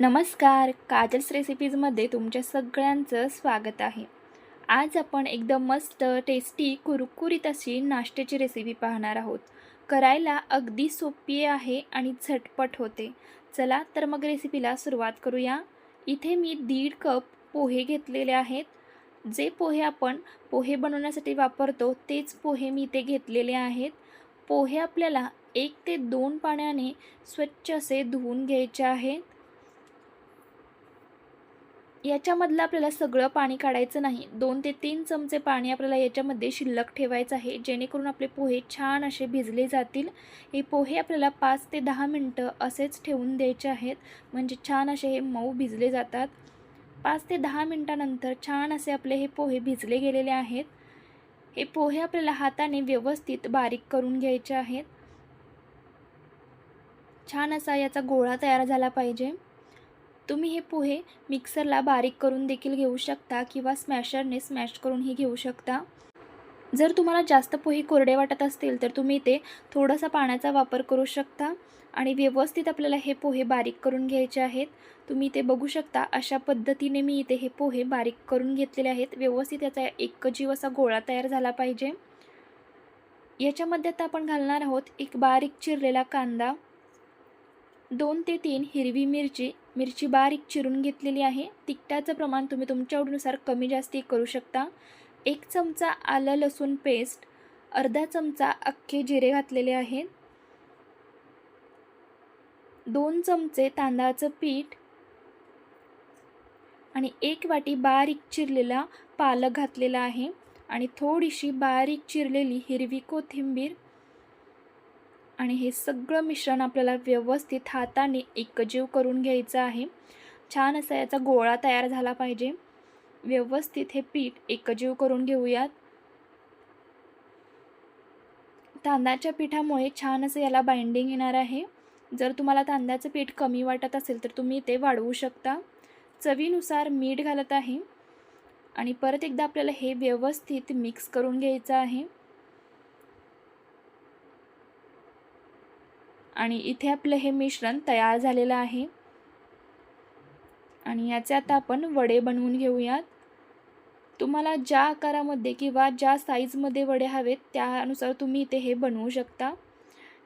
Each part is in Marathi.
नमस्कार काजल्स रेसिपीजमध्ये तुमच्या सगळ्यांचं स्वागत आहे. आज आपण एकदम मस्त टेस्टी कुरकुरीत अशी नाश्त्याची रेसिपी पाहणार आहोत. करायला अगदी सोपी आहे आणि झटपट होते. चला तर मग रेसिपीला सुरुवात करूया. इथे मी दीड कप पोहे घेतलेले आहेत. जे पोहे आपण पोहे बनवण्यासाठी वापरतो तेच पोहे मी इथे घेतलेले आहेत. पोहे आपल्याला एक ते दोन पाण्याने स्वच्छ असे धुवून घ्यायचे आहेत. याच्यामधलं आपल्याला सगळं पाणी काढायचं नाही. दोन ते तीन चमचे पाणी आपल्याला याच्यामध्ये शिल्लक ठेवायचं आहे. जेणेकरून आपले पोहे छान असे भिजले जातील. हे पोहे आपल्याला पाच ते दहा मिनटं असेच ठेवून द्यायचे आहेत. म्हणजे छान असे हे मऊ भिजले जातात. पाच ते दहा मिनटानंतर छान असे आपले हे पोहे भिजले गेलेले आहेत. हे पोहे आपल्याला हाताने व्यवस्थित बारीक करून घ्यायचे आहेत. छान असा याचा गोळा तयार झाला पाहिजे. तुम्ही हे पोहे मिक्सरला बारीक करून देखील घेऊ शकता किंवा स्मॅशरने स्मॅश करूनही घेऊ शकता. जर तुम्हाला जास्त पोहे कोरडे वाटत असतील तर तुम्ही ते थोडासा पाण्याचा वापर करू शकता आणि व्यवस्थित आपल्याला हे पोहे बारीक करून घ्यायचे आहेत. तुम्ही ते बघू शकता अशा पद्धतीने मी इथे हे पोहे बारीक करून घेतलेले आहेत. व्यवस्थित याचा एक जीव असा गोळा तयार झाला पाहिजे. याच्यामध्ये आता आपण घालणार आहोत एक बारीक चिरलेला कांदा. दोन ते तीन हिरवी मिरची मिरची बारीक चिरून घेतलेली आहे. तिखटाचं प्रमाण तुम्ही तुमच्या आवडीनुसार कमी जास्ती करू शकता. एक चमचा आलं लसूण पेस्ट अर्धा चमचा अख्खे जिरे घातलेले आहेत. दोन चमचे तांदळाचं पीठ आणि एक वाटी बारीक चिरलेला पालक घातलेला आहे. आणि थोडीशी बारीक चिरलेली हिरवी कोथिंबीर आणि हे सगळं मिश्रण आपल्याला व्यवस्थित हाताने एकजीव करून घ्यायचं आहे. छान असा याचा गोळा तयार झाला पाहिजे. व्यवस्थित हे पीठ एकजीव करून घेऊयात. तांदळाच्या पिठामुळे छान असं याला बाइंडिंग येणार आहे. जर तुम्हाला तांदळाचं पीठ कमी वाटत असेल तर तुम्ही ते वाढवू शकता. चवीनुसार मीठ घालत आहे. आणि परत एकदा आपल्याला हे व्यवस्थित मिक्स करून घ्यायचं आहे. आणि इथे आपलं हे मिश्रण तयार झालेलं आहे. आणि याचे आता आपण वडे बनवून घेऊयात. तुम्हाला ज्या आकारामध्ये किंवा ज्या साईजमध्ये वडे हवेत त्यानुसार तुम्ही इथे हे बनवू शकता.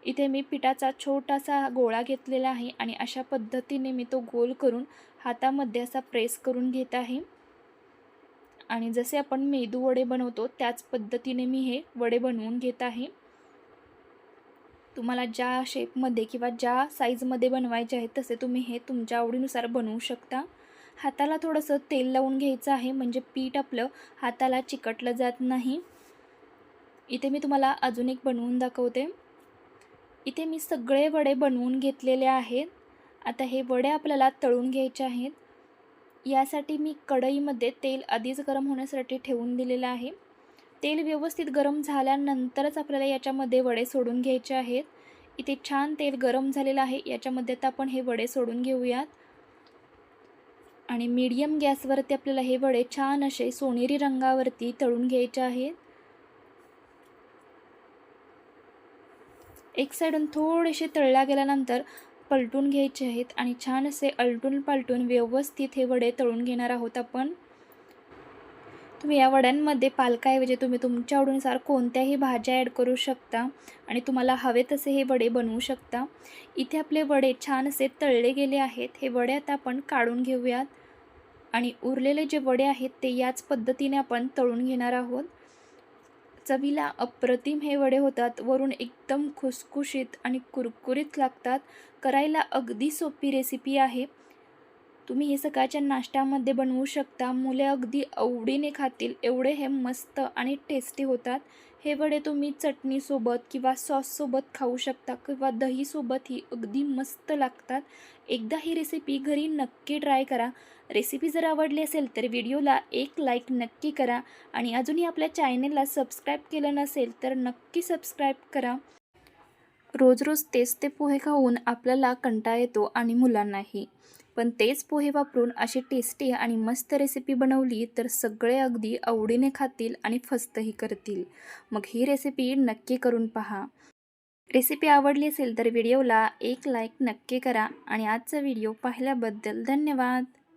इथे मी पिठाचा छोटासा गोळा घेतलेला आहे आणि अशा पद्धतीने मी तो गोल करून हातामध्ये असा प्रेस करून घेत आहे. आणि जसे आपण मेदू वडे बनवतो त्याच पद्धतीने मी हे वडे बनवून घेत आहे. तुम्हाला ज्या शेपमध्ये किंवा ज्या साईजमध्ये बनवायचे आहेत तसे तुम्ही हे तुमच्या आवडीनुसार बनवू शकता. हाताला थोडंसं तेल लावून घ्यायचं आहे म्हणजे पीठ आपलं हाताला चिकटलं जात नाही. इथे मी तुम्हाला अजून एक बनवून दाखवते. इथे मी सगळे वडे बनवून घेतलेले आहेत. आता हे वडे आपल्याला तळून घ्यायचे आहेत. यासाठी मी कढईमध्ये तेल आधीच गरम होण्यासाठी ठेवून दिलेलं आहे. तेल व्यवस्थित गरम झाल्यानंतरच आपल्याला याच्यामध्ये वडे सोडून घ्यायचे आहेत. इथे छान तेल गरम झालेलं आहे. याच्यामध्ये तर आपण हे वडे सोडून घेऊयात. आणि मीडियम गॅसवरती आपल्याला हे वडे छान असे सोनेरी रंगावरती तळून घ्यायचे आहेत. एक साईडून थोडेसे तळल्या गेल्यानंतर पलटून घ्यायचे आहेत. आणि छान असे अलटून पालटून व्यवस्थित हे वडे तळून घेणार आहोत आपण. तुम्ही या वड्यांमध्ये पालकाऐवजी तुम्ही तुमच्या आवडीनुसार कोणत्याही भाज्या ॲड करू शकता आणि तुम्हाला हवे तसे हे वडे बनवू शकता. इथे आपले वडे छान असे तळले गेले आहेत. हे वडे आता आपण काढून घेऊयात. आणि उरलेले जे वडे आहेत ते याच पद्धतीने आपण तळून घेणार आहोत. चवीला अप्रतिम हे वडे होतात. वरून एकदम खुसखुशीत आणि कुरकुरीत लागतात. करायला अगदी सोपी रेसिपी आहे. तुम्ही हे सकाळच्या नाश्त्यामध्ये बनवू शकता. मुले अगदी आवडीने खातील. एवढे हे मस्त आणि टेस्टी होतात. हे वडे तुम्ही चटणीसोबत किंवा सॉससोबत खाऊ शकता किंवा दहीसोबतही अगदी मस्त लागतात. एकदा ही रेसिपी घरी नक्की ट्राय करा. रेसिपी जर आवडली असेल तर व्हिडिओला एक लाईक नक्की करा. आणि अजूनही आपल्या चॅनेलला सबस्क्राईब केलं नसेल तर नक्की सबस्क्राईब करा. रोज रोज तेच ते पोहे खाऊन आपल्याला कंटाळा येतो आणि मुलांनाही. पण तेच पोहे वापरून अशी टेस्टी आणि मस्त रेसिपी बनवली तर सगळे अगदी आवडीने खातील आणि फस्तही करतील. मग ही रेसिपी नक्की करून पहा. रेसिपी आवडली असेल तर व्हिडिओला एक लाईक नक्की करा आणि आजचा व्हिडिओ पाहिल्याबद्दल धन्यवाद.